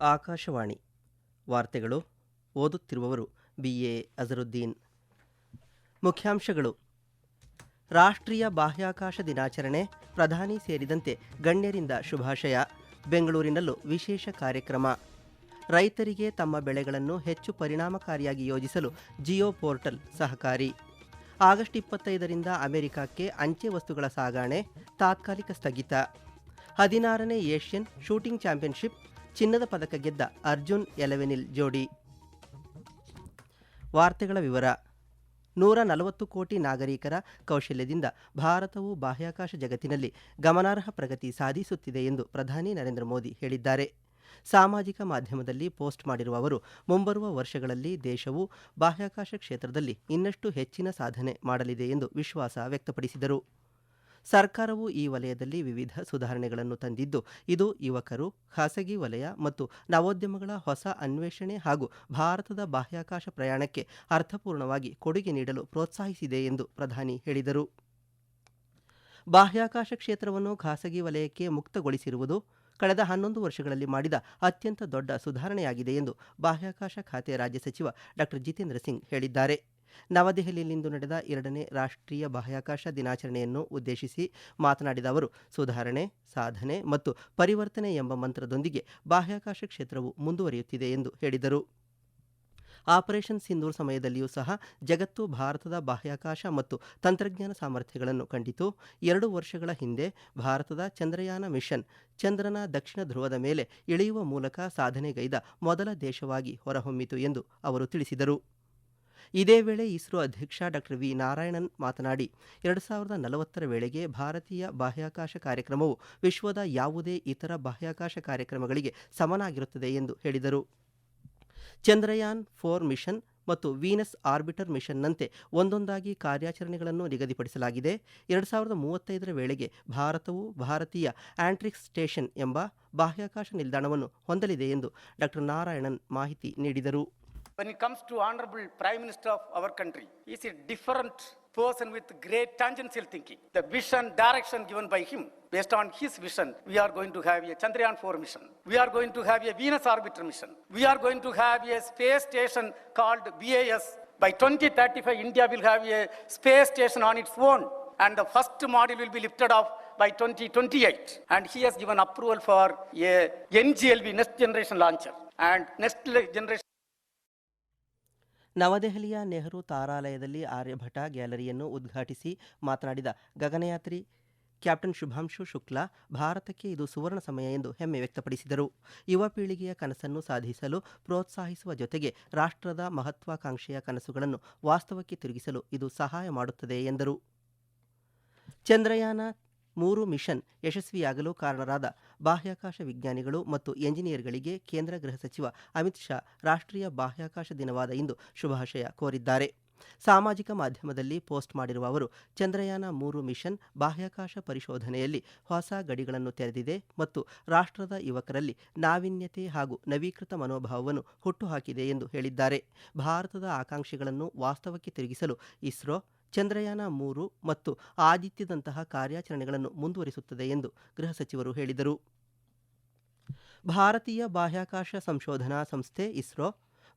ಆಕಾಶವಾಣಿ. ವಾರ್ತೆಗಳು ಓದುತ್ತಿರುವವರು B. A. Azharuddin. ಮುಖ್ಯಾಂಶಗಳು. ರಾಷ್ಟ್ರೀಯ ಬಾಹ್ಯಾಕಾಶ ದಿನಾಚರಣೆ ಪ್ರಧಾನಿ ಸೇರಿದಂತೆ ಗಣ್ಯರಿಂದ ಶುಭಾಶಯ. ಬೆಂಗಳೂರಿನಲ್ಲೂ ವಿಶೇಷ ಕಾರ್ಯಕ್ರಮ. ರೈತರಿಗೆ ತಮ್ಮ ಬೆಳೆಗಳನ್ನು ಹೆಚ್ಚು ಪರಿಣಾಮಕಾರಿಯಾಗಿ ಯೋಜಿಸಲು ಜಿಯೋ ಪೋರ್ಟಲ್ ಸಹಕಾರಿ. ಆಗಸ್ಟ್ ಇಪ್ಪತ್ತೈದರಿಂದ ಅಮೆರಿಕಕ್ಕೆ ಅಂಚೆ ವಸ್ತುಗಳ ಸಾಗಾಣೆ ತಾತ್ಕಾಲಿಕ ಸ್ಥಗಿತ. ಹದಿನಾರನೇ ಏಷ್ಯನ್ ಶೂಟಿಂಗ್ ಚಾಂಪಿಯನ್ಶಿಪ್ ಚಿನ್ನದ ಪದಕ ಗೆದ್ದ ಅರ್ಜುನ್ ಎಲೆವೆನಿಲ್ ಜೋಡಿ. ವಾರ್ತೆಗಳ ವಿವರ. ನೂರ ನಲವತ್ತು ಕೋಟಿ ನಾಗರಿಕರ ಕೌಶಲ್ಯದಿಂದ ಭಾರತವು ಬಾಹ್ಯಾಕಾಶ ಜಗತ್ತಿನಲ್ಲಿ ಗಮನಾರ್ಹ ಪ್ರಗತಿ ಸಾಧಿಸುತ್ತಿದೆ ಎಂದು ಪ್ರಧಾನಿ ನರೇಂದ್ರ ಮೋದಿ ಹೇಳಿದ್ದಾರೆ. ಸಾಮಾಜಿಕ ಮಾಧ್ಯಮದಲ್ಲಿ ಪೋಸ್ಟ್ ಮಾಡಿರುವ ಅವರು, ಮುಂಬರುವ ವರ್ಷಗಳಲ್ಲಿ ದೇಶವು ಬಾಹ್ಯಾಕಾಶ ಕ್ಷೇತ್ರದಲ್ಲಿ ಇನ್ನಷ್ಟು ಹೆಚ್ಚಿನ ಸಾಧನೆ ಮಾಡಲಿದೆ ಎಂದು ವಿಶ್ವಾಸ ವ್ಯಕ್ತಪಡಿಸಿದರು. ಸರ್ಕಾರವು ಈ ವಲಯದಲ್ಲಿ ವಿವಿಧ ಸುಧಾರಣೆಗಳನ್ನು ತಂದಿದ್ದು, ಇದು ಯುವಕರು, ಖಾಸಗಿ ವಲಯ ಮತ್ತು ನವೋದ್ಯಮಗಳ ಹೊಸ ಅನ್ವೇಷಣೆ ಹಾಗೂ ಭಾರತದ ಬಾಹ್ಯಾಕಾಶ ಪ್ರಯಾಣಕ್ಕೆ ಅರ್ಥಪೂರ್ಣವಾಗಿ ಕೊಡುಗೆ ನೀಡಲು ಪ್ರೋತ್ಸಾಹಿಸಿದೆ ಎಂದು ಪ್ರಧಾನಿ ಹೇಳಿದರು. ಬಾಹ್ಯಾಕಾಶ ಕ್ಷೇತ್ರವನ್ನು ಖಾಸಗಿ ವಲಯಕ್ಕೆ ಮುಕ್ತಗೊಳಿಸಿರುವುದು ಕಳೆದ ಹನ್ನೊಂದು ವರ್ಷಗಳಲ್ಲಿ ಮಾಡಿದ ಅತ್ಯಂತ ದೊಡ್ಡ ಸುಧಾರಣೆಯಾಗಿದೆ ಎಂದು ಬಾಹ್ಯಾಕಾಶ ಖಾತೆ ರಾಜ್ಯ ಸಚಿವ ಡಾಕ್ಟರ್ ಜಿತೇಂದ್ರ ಸಿಂಗ್ ಹೇಳಿದ್ದಾರೆ. ನವದೆಹಲಿಯಲ್ಲಿಂದು ನಡೆದ ಎರಡನೇ ರಾಷ್ಟ್ರೀಯ ಬಾಹ್ಯಾಕಾಶ ದಿನಾಚರಣೆಯನ್ನು ಉದ್ದೇಶಿಸಿ ಮಾತನಾಡಿದ ಅವರು, ಸುಧಾರಣೆ, ಸಾಧನೆ ಮತ್ತು ಪರಿವರ್ತನೆ ಎಂಬ ಮಂತ್ರದೊಂದಿಗೆ ಬಾಹ್ಯಾಕಾಶ ಕ್ಷೇತ್ರವು ಮುಂದುವರಿಯುತ್ತಿದೆ ಎಂದು ಹೇಳಿದರು. ಆಪರೇಷನ್ ಸಿಂಧೂರ್ ಸಮಯದಲ್ಲಿಯೂ ಸಹ ಜಗತ್ತು ಭಾರತದ ಬಾಹ್ಯಾಕಾಶ ಮತ್ತು ತಂತ್ರಜ್ಞಾನ ಸಾಮರ್ಥ್ಯಗಳನ್ನು ಕಂಡಿತು. ಎರಡು ವರ್ಷಗಳ ಹಿಂದೆ ಭಾರತದ ಚಂದ್ರಯಾನ ಮಿಷನ್ ಚಂದ್ರನ ದಕ್ಷಿಣ ಧ್ರುವದ ಮೇಲೆ ಇಳಿಯುವ ಮೂಲಕ ಸಾಧನೆಗೈದ ಮೊದಲ ದೇಶವಾಗಿ ಹೊರಹೊಮ್ಮಿತು ಎಂದು ಅವರು ತಿಳಿಸಿದರು. ಇದೇ ವೇಳೆ ಇಸ್ರೋ ಅಧ್ಯಕ್ಷ ಡಾಕ್ಟರ್ ವಿ. ನಾರಾಯಣನ್ ಮಾತನಾಡಿ, ಎರಡು ಸಾವಿರದ ನಲವತ್ತರ ವೇಳೆಗೆ ಭಾರತೀಯ ಬಾಹ್ಯಾಕಾಶ ಕಾರ್ಯಕ್ರಮವು ವಿಶ್ವದ ಯಾವುದೇ ಇತರ ಬಾಹ್ಯಾಕಾಶ ಕಾರ್ಯಕ್ರಮಗಳಿಗೆ ಸಮನಾಗಿರುತ್ತದೆ ಎಂದು ಹೇಳಿದರು. ಚಂದ್ರಯಾನ್ ಫೋರ್ ಮಿಷನ್ ಮತ್ತು ವೀನಸ್ ಆರ್ಬಿಟರ್ ಮಿಷನ್ನಂತೆ ಒಂದೊಂದಾಗಿ ಕಾರ್ಯಾಚರಣೆಗಳನ್ನು ನಿಗದಿಪಡಿಸಲಾಗಿದೆ. ಎರಡು ಸಾವಿರದ ಮೂವತ್ತೈದರ ವೇಳೆಗೆ ಭಾರತವು ಭಾರತೀಯ ಆಂಟ್ರಿಕ್ಸ್ ಸ್ಟೇಷನ್ ಎಂಬ ಬಾಹ್ಯಾಕಾಶ ನಿಲ್ದಾಣವನ್ನು ಹೊಂದಲಿದೆ ಎಂದು ಡಾಕ್ಟರ್ ನಾರಾಯಣನ್ ಮಾಹಿತಿ ನೀಡಿದರು. When it comes to Honorable Prime Minister of our country, is a different person with great tangential thinking. The vision, direction given by him, based on his vision, we are going to have a Chandrayaan 4 mission. We are going to have a Venus orbiter mission. We are going to have a space station called BAS. By 2035, India will have a space station on its own. And the first module will be lifted off by 2028. And he has given approval for a NGLV, next generation launcher. And next generation ನವದೆಹಲಿಯ ನೆಹರು ತಾರಾಲಯದಲ್ಲಿ ಆರ್ಯಭಟ ಗ್ಯಾಲರಿಯನ್ನು ಉದ್ಘಾಟಿಸಿ ಮಾತನಾಡಿದ ಗಗನಯಾತ್ರಿ captain Shubhanshu Shukla, ಭಾರತಕ್ಕೆ ಇದು ಸುವರ್ಣ ಸಮಯ ಎಂದು ಹೆಮ್ಮೆ ವ್ಯಕ್ತಪಡಿಸಿದರು. ಯುವ ಪೀಳಿಗೆಯ ಕನಸನ್ನು ಸಾಧಿಸಲು ಪ್ರೋತ್ಸಾಹಿಸುವ ಜೊತೆಗೆ ರಾಷ್ಟ್ರದ ಮಹತ್ವಾಕಾಂಕ್ಷೆಯ ಕನಸುಗಳನ್ನು ವಾಸ್ತವಕ್ಕೆ ತಿರುಗಿಸಲು ಇದು ಸಹಾಯ ಮಾಡುತ್ತದೆ ಎಂದರು. ಚಂದ್ರಯಾನ ಮೂರು ಮಿಷನ್ ಯಶಸ್ವಿಯಾಗಲು ಕಾರಣರಾದ ಬಾಹ್ಯಾಕಾಶ ವಿಜ್ಞಾನಿಗಳು ಮತ್ತು ಎಂಜಿನಿಯರ್ಗಳಿಗೆ ಕೇಂದ್ರ ಗೃಹ ಸಚಿವ ಅಮಿತ್ ಶಾ ರಾಷ್ಟ್ರೀಯ ಬಾಹ್ಯಾಕಾಶ ದಿನವಾದ ಇಂದು ಶುಭಾಶಯ ಕೋರಿದ್ದಾರೆ. ಸಾಮಾಜಿಕ ಮಾಧ್ಯಮದಲ್ಲಿ ಪೋಸ್ಟ್ ಮಾಡಿರುವ ಅವರು, ಚಂದ್ರಯಾನ ಮೂರು ಮಿಷನ್ ಬಾಹ್ಯಾಕಾಶ ಪರಿಶೋಧನೆಯಲ್ಲಿ ಹೊಸ ಗಡಿಗಳನ್ನು ತೆರೆದಿದೆ ಮತ್ತು ರಾಷ್ಟ್ರದ ಯುವಕರಲ್ಲಿ ನಾವೀನ್ಯತೆ ಹಾಗೂ ನವೀಕೃತ ಮನೋಭಾವವನ್ನು ಹುಟ್ಟುಹಾಕಿದೆ ಎಂದು ಹೇಳಿದ್ದಾರೆ. ಭಾರತದ ಆಕಾಂಕ್ಷೆಗಳನ್ನು ವಾಸ್ತವಕ್ಕೆ ತಿರುಗಿಸಲು ಇಸ್ರೋ ಚಂದ್ರಯಾನ ಮೂರು ಮತ್ತು ಆದಿತ್ಯದಂತಹ ಕಾರ್ಯಾಚರಣೆಗಳನ್ನು ಮುಂದುವರಿಸುತ್ತದೆ ಎಂದು ಗೃಹ ಸಚಿವರು ಹೇಳಿದರು. ಭಾರತೀಯ ಬಾಹ್ಯಾಕಾಶ ಸಂಶೋಧನಾ ಸಂಸ್ಥೆ ಇಸ್ರೋ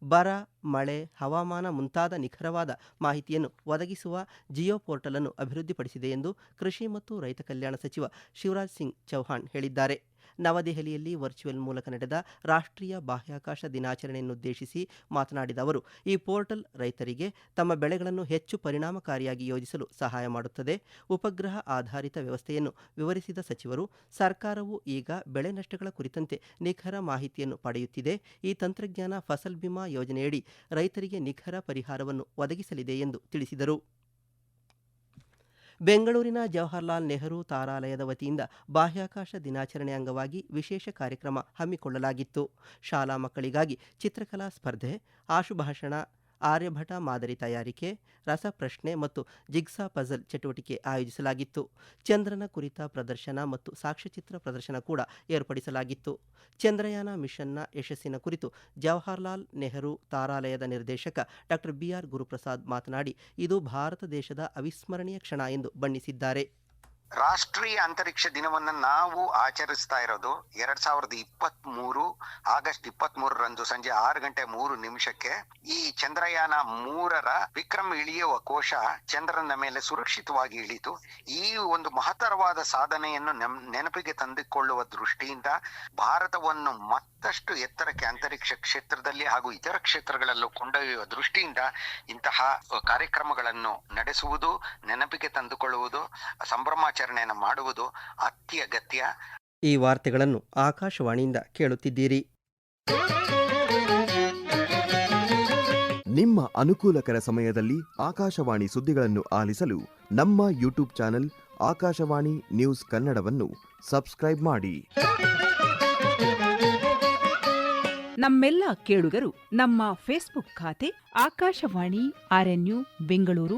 ಬರ, ಮಳೆ, ಹವಾಮಾನ ಮುಂತಾದ ನಿಖರವಾದ ಮಾಹಿತಿಯನ್ನು ಒದಗಿಸುವ ಜಿಯೋ ಪೋರ್ಟಲ್ ಅನ್ನು ಅಭಿವೃದ್ಧಿಪಡಿಸಿದೆ ಎಂದು ಕೃಷಿ ಮತ್ತು ರೈತ ಕಲ್ಯಾಣ ಸಚಿವ ಶಿವರಾಜ್ ಸಿಂಗ್ ಚೌಹಾಣ್ ಹೇಳಿದ್ದಾರೆ. ನವದೆಹಲಿಯಲ್ಲಿ ವರ್ಚುವಲ್ ಮೂಲಕ ನಡೆದ ರಾಷ್ಟ್ರೀಯ ಬಾಹ್ಯಾಕಾಶ ದಿನಾಚರಣೆಯನ್ನುದ್ದೇಶಿಸಿ ಮಾತನಾಡಿದ ಅವರು, ಈ ಪೋರ್ಟಲ್ ರೈತರಿಗೆ ತಮ್ಮ ಬೆಳೆಗಳನ್ನು ಹೆಚ್ಚು ಪರಿಣಾಮಕಾರಿಯಾಗಿ ಯೋಜಿಸಲು ಸಹಾಯ ಮಾಡುತ್ತದೆ. ಉಪಗ್ರಹ ಆಧಾರಿತ ವ್ಯವಸ್ಥೆಯನ್ನು ವಿವರಿಸಿದ ಸಚಿವರು, ಸರ್ಕಾರವು ಈಗ ಬೆಳೆ ನಷ್ಟಗಳ ಕುರಿತಂತೆ ನಿಖರ ಮಾಹಿತಿಯನ್ನು ಪಡೆಯುತ್ತಿದೆ. ಈ ತಂತ್ರಜ್ಞಾನ ಫಸಲ್ ಬಿಮಾ ಯೋಜನೆಯಡಿ ರೈತರಿಗೆ ನಿಖರ ಪರಿಹಾರವನ್ನು ಒದಗಿಸಲಿದೆ ಎಂದು ತಿಳಿಸಿದರು. ಬೆಂಗಳೂರಿನ ಜವಾಹರ್ಲಾಲ್ ನೆಹರು ತಾರಾಲಯದ ವತಿಯಿಂದ ಬಾಹ್ಯಾಕಾಶ ದಿನಾಚರಣೆ ಅಂಗವಾಗಿ ವಿಶೇಷ ಕಾರ್ಯಕ್ರಮ ಹಮ್ಮಿಕೊಳ್ಳಲಾಗಿತ್ತು. ಶಾಲಾ ಮಕ್ಕಳಿಗಾಗಿ ಚಿತ್ರಕಲಾ ಸ್ಪರ್ಧೆ, ಆಶುಭಾಷಣ ಆರ್ಯಭಟ ಮಾದರಿ ತಯಾರಿಕೆ, ರಸಪ್ರಶ್ನೆ ಮತ್ತು ಜಿಗ್ಸಾ ಪಜಲ್ ಚಟುವಟಿಕೆ ಆಯೋಜಿಸಲಾಗಿತ್ತು. ಚಂದ್ರನ ಕುರಿತ ಪ್ರದರ್ಶನ ಮತ್ತು ಸಾಕ್ಷ್ಯಚಿತ್ರ ಪ್ರದರ್ಶನ ಕೂಡ ಏರ್ಪಡಿಸಲಾಗಿತ್ತು. ಚಂದ್ರಯಾನ ಮಿಷನ್ನ ಯಶಸ್ಸಿನ ಕುರಿತು ಜವಾಹರ್ಲಾಲ್ ನೆಹರು ತಾರಾಲಯದ ನಿರ್ದೇಶಕ ಡಾಕ್ಟರ್ ಬಿಆರ್ ಗುರುಪ್ರಸಾದ್ ಮಾತನಾಡಿ, ಇದು ಭಾರತ ದೇಶದ ಅವಿಸ್ಮರಣೀಯ ಕ್ಷಣ ಎಂದು ಬಣ್ಣಿಸಿದ್ದಾರೆ. ರಾಷ್ಟ್ರೀಯ ಅಂತರಿಕ್ಷ ದಿನವನ್ನ ನಾವು ಆಚರಿಸ್ತಾ ಇರೋದು ಎರಡ್ ಸಾವಿರದ ಇಪ್ಪತ್ತ್ ಮೂರು ಆಗಸ್ಟ್ ಇಪ್ಪತ್ತ್ ಮೂರರಂದು ಸಂಜೆ ಆರು ಗಂಟೆ ಮೂರು ನಿಮಿಷಕ್ಕೆ. ಈ ಚಂದ್ರಯಾನ ಮೂರರ ವಿಕ್ರಮ್ ಇಳಿಯುವ ಕೋಶ ಚಂದ್ರನ ಮೇಲೆ ಸುರಕ್ಷಿತವಾಗಿ ಇಳಿತು. ಈ ಒಂದು ಮಹತ್ತರವಾದ ಸಾಧನೆಯನ್ನು ನೆನಪಿಗೆ ತಂದುಕೊಳ್ಳುವ ದೃಷ್ಟಿಯಿಂದ ಭಾರತವನ್ನು ಮತ್ತಷ್ಟು ಎತ್ತರಕ್ಕೆ ಅಂತರಿಕ್ಷ ಕ್ಷೇತ್ರದಲ್ಲಿ ಹಾಗೂ ಇತರ ಕ್ಷೇತ್ರಗಳಲ್ಲೂ ಕೊಂಡೊಯ್ಯುವ ದೃಷ್ಟಿಯಿಂದ ಇಂತಹ ಕಾರ್ಯಕ್ರಮಗಳನ್ನು ನಡೆಸುವುದು, ನೆನಪಿಗೆ ತಂದುಕೊಳ್ಳುವುದು ಸಂಭ್ರಮಾಚರಣೆಯನ್ನು ಮಾಡುವುದು ಅತ್ಯಗತ್ಯ ಈ ವಾರ್ತೆಗಳನ್ನು ಆಕಾಶವಾಣಿಯಿಂದ ಕೇಳುತ್ತಿದ್ದೀರಿ. ನಿಮ್ಮ ಅನುಕೂಲಕರ ಸಮಯದಲ್ಲಿ ಆಕಾಶವಾಣಿ ಸುದ್ದಿಗಳನ್ನು ಆಲಿಸಲು ನಮ್ಮ ಯೂಟ್ಯೂಬ್ ಚಾನೆಲ್ ಆಕಾಶವಾಣಿ ನ್ಯೂಸ್ ಕನ್ನಡವನ್ನು ಸಬ್ಸ್ಕ್ರೈಬ್ ಮಾಡಿ. ನಮ್ಮೆಲ್ಲ ಕೇಳುಗರು ನಮ್ಮ ಫೇಸ್ಬುಕ್ ಖಾತೆ ಆಕಾಶವಾಣಿ ಆರ್ಎನ್ಯು ಬೆಂಗಳೂರು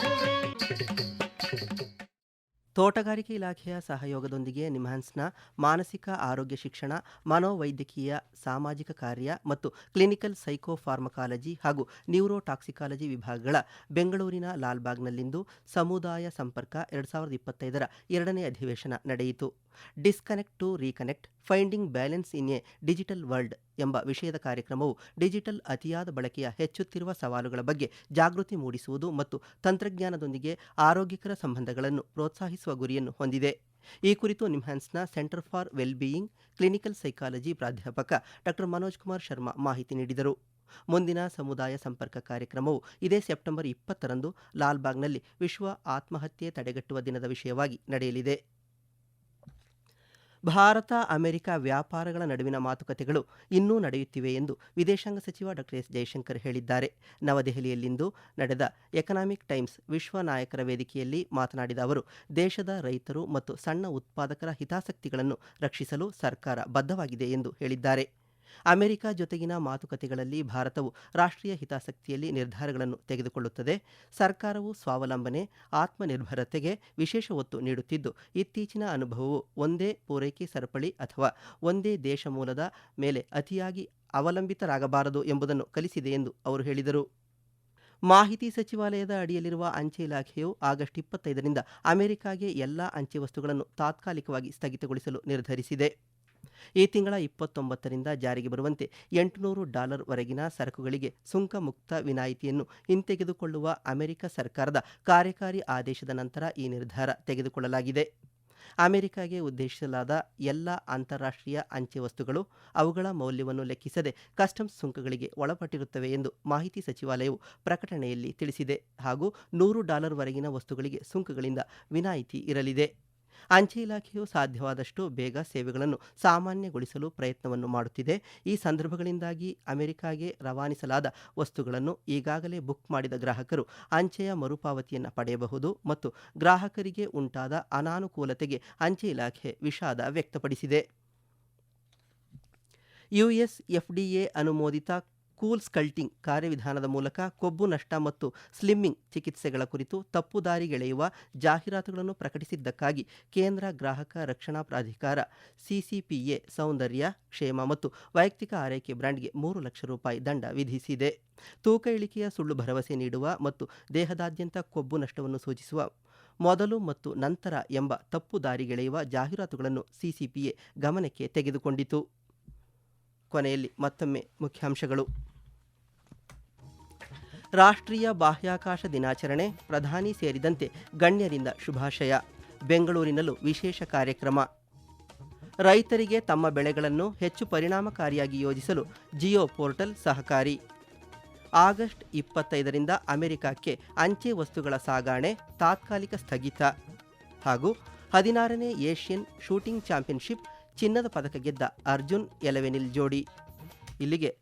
ತೋಟಗಾರಿಕೆ ಇಲಾಖೆಯ ಸಹಯೋಗದೊಂದಿಗೆ ನಿಮ್ಹಾನ್ಸ್ನ ಮಾನಸಿಕ ಆರೋಗ್ಯ ಶಿಕ್ಷಣ, ಮನೋವೈದ್ಯಕೀಯ, ಸಾಮಾಜಿಕ ಕಾರ್ಯ ಮತ್ತು ಕ್ಲಿನಿಕಲ್ ಸೈಕೋಫಾರ್ಮಕಾಲಜಿ ಹಾಗೂ ನ್ಯೂರೋಟಾಕ್ಸಿಕಾಲಜಿ ವಿಭಾಗಗಳ ಬೆಂಗಳೂರಿನ ಲಾಲ್ಬಾಗ್ನಲ್ಲಿಂದು ಸಮುದಾಯ ಸಂಪರ್ಕ ಎರಡು ಸಾವಿರದ ಇಪ್ಪತ್ತೈದರ ಎರಡನೇ ಅಧಿವೇಶನ ನಡೆಯಿತು. Disconnect to reconnect, finding balance in a digital world ಎಂಬ ವಿಷಯದ ಕಾರ್ಯಕ್ರಮವು ಡಿಜಿಟಲ್ ಅತಿಯಾದ ಬಳಕೆಯ ಹೆಚ್ಚುತ್ತಿರುವ ಸವಾಲುಗಳ ಬಗ್ಗೆ ಜಾಗೃತಿ ಮೂಡಿಸುವುದು ಮತ್ತು ತಂತ್ರಜ್ಞಾನದೊಂದಿಗೆ ಆರೋಗ್ಯಕರ ಸಂಬಂಧಗಳನ್ನು ಪ್ರೋತ್ಸಾಹಿಸುವ ಗುರಿಯನ್ನು ಹೊಂದಿದೆ. ಈ ಕುರಿತು ನಿಮ್ಹಾನ್ಸ್ನ centre for wellbeing clinical psychology ಪ್ರಾಧ್ಯಾಪಕ ಡಾಕ್ಟರ್ ಮನೋಜ್ ಕುಮಾರ್ ಶರ್ಮಾ ಮಾಹಿತಿ ನೀಡಿದರು. ಮುಂದಿನ ಸಮುದಾಯ ಸಂಪರ್ಕ ಕಾರ್ಯಕ್ರಮವು ಇದೇ ಸೆಪ್ಟೆಂಬರ್ ಇಪ್ಪತ್ತರಂದು ಲಾಲ್ಬಾಗ್ನಲ್ಲಿ ವಿಶ್ವ ಆತ್ಮಹತ್ಯೆ ತಡೆಗಟ್ಟುವ ದಿನದ ವಿಷಯವಾಗಿ ನಡೆಯಲಿದೆ. ಭಾರತ, ಅಮೆರಿಕ ವ್ಯಾಪಾರಗಳ ನಡುವಿನ ಮಾತುಕತೆಗಳು ಇನ್ನೂ ನಡೆಯುತ್ತಿವೆ ಎಂದು ವಿದೇಶಾಂಗ ಸಚಿವ ಡಾಕ್ಟರ್ ಎಸ್. ಜಯಶಂಕರ್ ಹೇಳಿದ್ದಾರೆ. ನವದೆಹಲಿಯಲ್ಲಿಂದು ನಡೆದ ಎಕನಾಮಿಕ್ ಟೈಮ್ಸ್ ವಿಶ್ವ ನಾಯಕರ ವೇದಿಕೆಯಲ್ಲಿ ಮಾತನಾಡಿದ ಅವರು, ದೇಶದ ರೈತರು ಮತ್ತು ಸಣ್ಣ ಉತ್ಪಾದಕರ ಹಿತಾಸಕ್ತಿಗಳನ್ನು ರಕ್ಷಿಸಲು ಸರ್ಕಾರ ಬದ್ಧವಾಗಿದೆ ಎಂದು ಹೇಳಿದ್ದಾರೆ. ಅಮೆರಿಕ ಜೊತೆಗಿನ ಮಾತುಕತೆಗಳಲ್ಲಿ ಭಾರತವು ರಾಷ್ಟ್ರೀಯ ಹಿತಾಸಕ್ತಿಯಲ್ಲಿ ನಿರ್ಧಾರಗಳನ್ನು ತೆಗೆದುಕೊಳ್ಳುತ್ತದೆ. ಸರ್ಕಾರವು ಸ್ವಾವಲಂಬನೆ, ಆತ್ಮನಿರ್ಭರತೆಗೆ ವಿಶೇಷ ಒತ್ತು ನೀಡುತ್ತಿದ್ದು, ಇತ್ತೀಚಿನ ಅನುಭವವು ಒಂದೇ ಪೂರೈಕೆ ಸರಪಳಿ ಅಥವಾ ಒಂದೇ ದೇಶ ಮೂಲದ ಮೇಲೆ ಅತಿಯಾಗಿ ಅವಲಂಬಿತರಾಗಬಾರದು ಎಂಬುದನ್ನು ಕಲಿಸಿದೆ ಎಂದು ಅವರು ಹೇಳಿದರು. ಮಾಹಿತಿ ಸಚಿವಾಲಯದ ಅಡಿಯಲ್ಲಿರುವ ಅಂಚೆ ಇಲಾಖೆಯು ಆಗಸ್ಟ್ ಇಪ್ಪತ್ತೈದರಿಂದ ಅಮೆರಿಕಾಗೆ ಎಲ್ಲಾ ಅಂಚೆ ವಸ್ತುಗಳನ್ನು ತಾತ್ಕಾಲಿಕವಾಗಿ ಸ್ಥಗಿತಗೊಳಿಸಲು ನಿರ್ಧರಿಸಿದೆ. ಈ ತಿಂಗಳ ಇಪ್ಪತ್ತೊಂಬತ್ತರಿಂದ ಜಾರಿಗೆ ಬರುವಂತೆ ಎಂಟುನೂರು ಡಾಲರ್ ವರೆಗಿನ ಸರಕುಗಳಿಗೆ ಸುಂಕ ಮುಕ್ತ ವಿನಾಯಿತಿಯನ್ನು ಹಿಂತೆಗೆದುಕೊಳ್ಳುವ ಅಮೆರಿಕ ಸರ್ಕಾರದ ಕಾರ್ಯಕಾರಿ ಆದೇಶದ ನಂತರ ಈ ನಿರ್ಧಾರ ತೆಗೆದುಕೊಳ್ಳಲಾಗಿದೆ. ಅಮೆರಿಕಾಗೆ ಉದ್ದೇಶಿಸಲಾದ ಎಲ್ಲ ಅಂತಾರಾಷ್ಟ್ರೀಯ ಅಂಚೆ ವಸ್ತುಗಳು ಅವುಗಳ ಮೌಲ್ಯವನ್ನು ಲೆಕ್ಕಿಸದೆ ಕಸ್ಟಮ್ಸ್ ಸುಂಕಗಳಿಗೆ ಒಳಪಟ್ಟಿರುತ್ತವೆ ಎಂದು ಮಾಹಿತಿ ಸಚಿವಾಲಯವು ಪ್ರಕಟಣೆಯಲ್ಲಿ ತಿಳಿಸಿದೆ ಹಾಗೂ ನೂರು ಡಾಲರ್ವರೆಗಿನ ವಸ್ತುಗಳಿಗೆ ಸುಂಕಗಳಿಂದ ವಿನಾಯಿತಿ ಇರಲಿದೆ. ಅಂಚೆ ಇಲಾಖೆಯು ಸಾಧ್ಯವಾದಷ್ಟು ಬೇಗ ಸೇವೆಗಳನ್ನು ಸಾಮಾನ್ಯಗೊಳಿಸಲು ಪ್ರಯತ್ನವನ್ನು ಮಾಡುತ್ತಿದೆ. ಈ ಸಂದರ್ಭಗಳಿಂದಾಗಿ ಅಮೆರಿಕಾಗೆ ರವಾನಿಸಲಾದ ವಸ್ತುಗಳನ್ನು ಈಗಾಗಲೇ ಬುಕ್ ಮಾಡಿದ ಗ್ರಾಹಕರು ಅಂಚೆಯ ಮರುಪಾವತಿಯನ್ನು ಪಡೆಯಬಹುದು ಮತ್ತು ಗ್ರಾಹಕರಿಗೆ ಉಂಟಾದ ಅನಾನುಕೂಲತೆಗೆ ಅಂಚೆ ಇಲಾಖೆ ವಿಷಾದ ವ್ಯಕ್ತಪಡಿಸಿದೆ. ಯುಎಸ್ ಎಫ್ಡಿಎ ಅನುಮೋದಿತ ಕೂಲ್ ಸ್ಕಲ್ಟಿಂಗ್ ಕಾರ್ಯವಿಧಾನದ ಮೂಲಕ ಕೊಬ್ಬು ನಷ್ಟ ಮತ್ತು ಸ್ಲಿಮ್ಮಿಂಗ್ ಚಿಕಿತ್ಸೆಗಳ ಕುರಿತು ತಪ್ಪುದಾರಿಗೆಳೆಯುವ ಜಾಹೀರಾತುಗಳನ್ನು ಪ್ರಕಟಿಸಿದ್ದಕ್ಕಾಗಿ ಕೇಂದ್ರ ಗ್ರಾಹಕ ರಕ್ಷಣಾ ಪ್ರಾಧಿಕಾರ, ಸಿಸಿಪಿಎ ಸೌಂದರ್ಯ ಕ್ಷೇಮ ಮತ್ತು ವೈಯಕ್ತಿಕ ಆರೈಕೆ ಬ್ರ್ಯಾಂಡ್ಗೆ ಮೂರು ಲಕ್ಷ ರೂಪಾಯಿ ದಂಡ ವಿಧಿಸಿದೆ. ತೂಕ ಇಳಿಕೆಯ ಸುಳ್ಳು ಭರವಸೆ ನೀಡುವ ಮತ್ತು ದೇಹದಾದ್ಯಂತ ಕೊಬ್ಬು ನಷ್ಟವನ್ನು ಸೂಚಿಸುವ, ಮೊದಲು ಮತ್ತು ನಂತರ ಎಂಬ ತಪ್ಪು ದಾರಿಗೆಳೆಯುವ ಜಾಹೀರಾತುಗಳನ್ನು ಸಿಸಿಪಿಎ ಗಮನಕ್ಕೆ ತೆಗೆದುಕೊಂಡಿತು. ಕೊನೆಯಲ್ಲಿ ಮತ್ತೊಮ್ಮೆ ಮುಖ್ಯಾಂಶಗಳು. ರಾಷ್ಟ್ರೀಯ ಬಾಹ್ಯಾಕಾಶ ದಿನಾಚರಣೆ ಪ್ರಧಾನಿ ಸೇರಿದಂತೆ ಗಣ್ಯರಿಂದ ಶುಭಾಶಯ. ಬೆಂಗಳೂರಿನಲ್ಲೂ ವಿಶೇಷ ಕಾರ್ಯಕ್ರಮ. ರೈತರಿಗೆ ತಮ್ಮ ಬೆಳೆಗಳನ್ನು ಹೆಚ್ಚು ಪರಿಣಾಮಕಾರಿಯಾಗಿ ಯೋಜಿಸಲು ಜಿಯೋ ಪೋರ್ಟಲ್ ಸಹಕಾರಿ. ಆಗಸ್ಟ್ ಇಪ್ಪತ್ತೈದರಿಂದ ಅಮೆರಿಕಕ್ಕೆ ಅಂಚೆ ವಸ್ತುಗಳ ಸಾಗಾಣೆ ತಾತ್ಕಾಲಿಕ ಸ್ಥಗಿತ. ಹಾಗೂ ಹದಿನಾರನೇ ಏಷ್ಯನ್ ಶೂಟಿಂಗ್ ಚಾಂಪಿಯನ್ಶಿಪ್ ಚಿನ್ನದ ಪದಕ ಗೆದ್ದ ಅರ್ಜುನ್ ಎಲೆವೆನಿಲ್ ಜೋಡಿ. ಇಲ್ಲಿಗೆ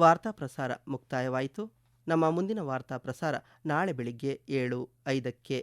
ವಾರ್ತಾ ಪ್ರಸಾರ ಮುಕ್ತಾಯವಾಯಿತು. ನಮ್ಮ ಮುಂದಿನ ವಾರ್ತಾ ಪ್ರಸಾರ ನಾಳೆ ಬೆಳಿಗ್ಗೆ ಏಳು ಐದಕ್ಕೆ.